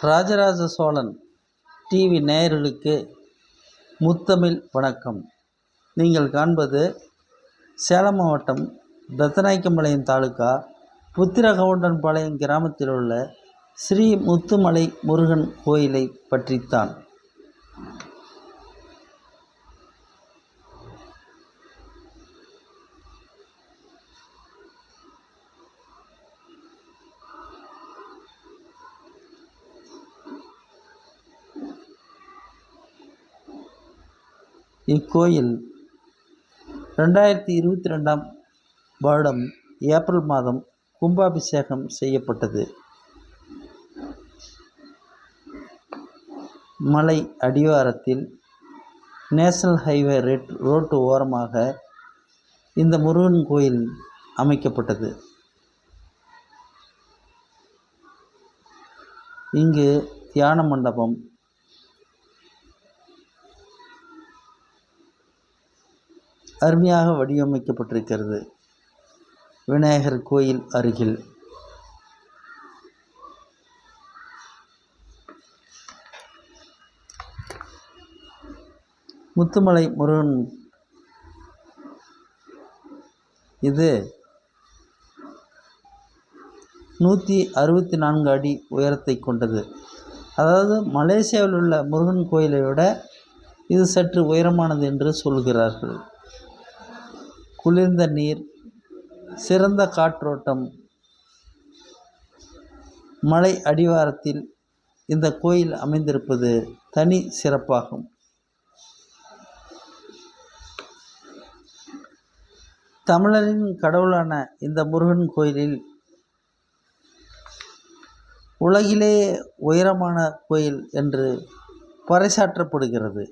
Rajaraja Cholan TV நேயர்களுக்கு முத்தமிழ் வணக்கம். நீங்கள் காண்பது சேலம் மாவட்டம் ரத்தநாயக்கம்பாளையம் தாலுக்கா புத்திரகவுண்டன்பாளையம் கிராமத்தில் உள்ள ஸ்ரீ முத்துமலை முருகன் கோயிலை பற்றித்தான். இக்கோயில் ரெண்டாயிரத்தி இருபத்தி ரெண்டாம் வருடம் ஏப்ரல் மாதம் கும்பாபிஷேகம் செய்யப்பட்டது. மலை அடிவாரத்தில் நேஷனல் ஹைவே ரெட் ரோட்டு ஓரமாக இந்த முருகன் கோயில் அமைக்கப்பட்டது. இங்கு தியான மண்டபம் அருமையாக வடிவமைக்கப்பட்டிருக்கிறது. விநாயகர் கோயில் அருகில். முத்துமலை முருகன். இது நூற்றி அறுபத்தி நான்கு அடி உயரத்தை கொண்டது. அதாவது மலேசியாவில் உள்ள முருகன் கோயிலை விட இது சற்று உயரமானது என்று சொல்கிறார்கள். குளிர்ந்த நீர் சிறந்த காற்றோட்டம் மலை அடிவாரத்தில் இந்த கோயில் அமைந்திருப்பது தனி சிறப்பாகும். தமிழரின் கடவுளான இந்த முருகன் கோயிலில் உலகிலே உயரமான கோயில் என்று பறைசாற்றப்படுகிறது.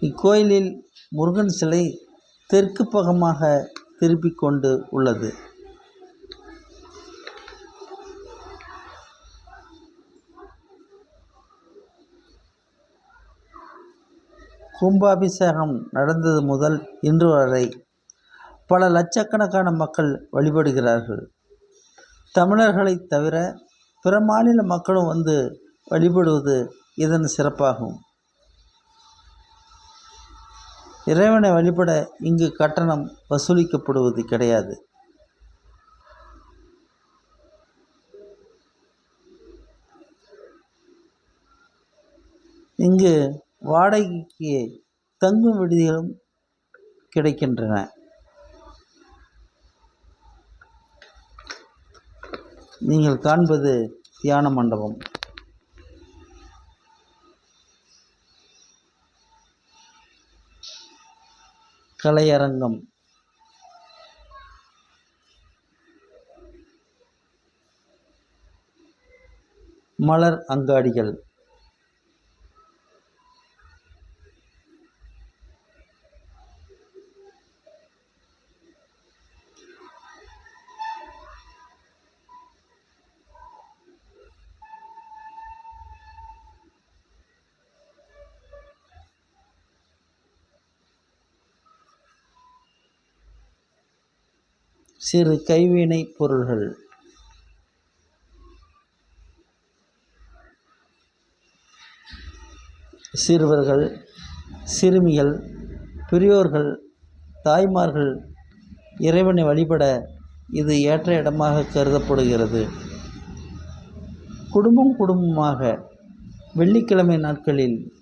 இக்கோயிலில் முருகன் சிலை தெற்கு பகமாக திருப்பிக் கொண்டு உள்ளது. கும்பாபிஷேகம் நடந்தது முதல் இன்று வரை பல லட்சக்கணக்கான மக்கள் வழிபடுகிறார்கள். தமிழர்களை தவிர பிற மாநில மக்களும் வந்து வழிபடுவது இதன் சிறப்பாகும். இறைவனை வழிபட இங்கு கட்டணம் வசூலிக்கப்படுவது கிடையாது. இங்கு வாடகைக்கு தங்கும் விடுதிகளும் கிடைக்கின்றன. நீங்கள் காண்பது தியான மண்டபம். கலையரங்கம். மலர் அங்காடிகள். சிறு கைவினைப் பொருள்கள். சிறுவர்கள் சிறுமிகள் பெரியோர்கள் தாய்மார்கள் இறைவனை வழிபட இது ஏற்ற இடமாக கருதப்படுகிறது. குடும்பம் குடும்பமாக வெள்ளிக்கிழமை நாட்களில்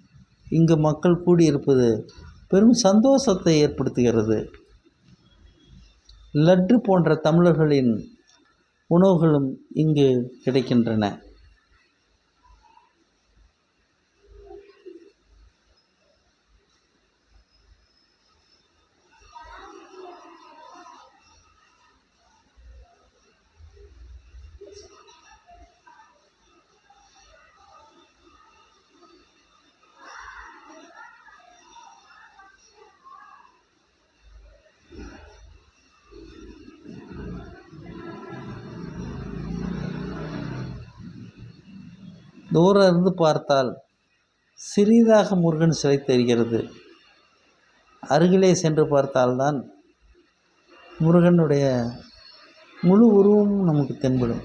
இங்கு மக்கள் கூடியிருப்பது பெரும் சந்தோஷத்தை ஏற்படுத்துகிறது. லட்டு போன்ற தமிழர்களின் உணவுகளும் இங்கு கிடைக்கின்றன. தூரம் இருந்து பார்த்தால் சிறிதாக முருகன் சிலை தெரிகிறது. அருகிலே சென்று பார்த்தால்தான் முருகனுடைய முழு உருவமும் நமக்கு தென்படும்.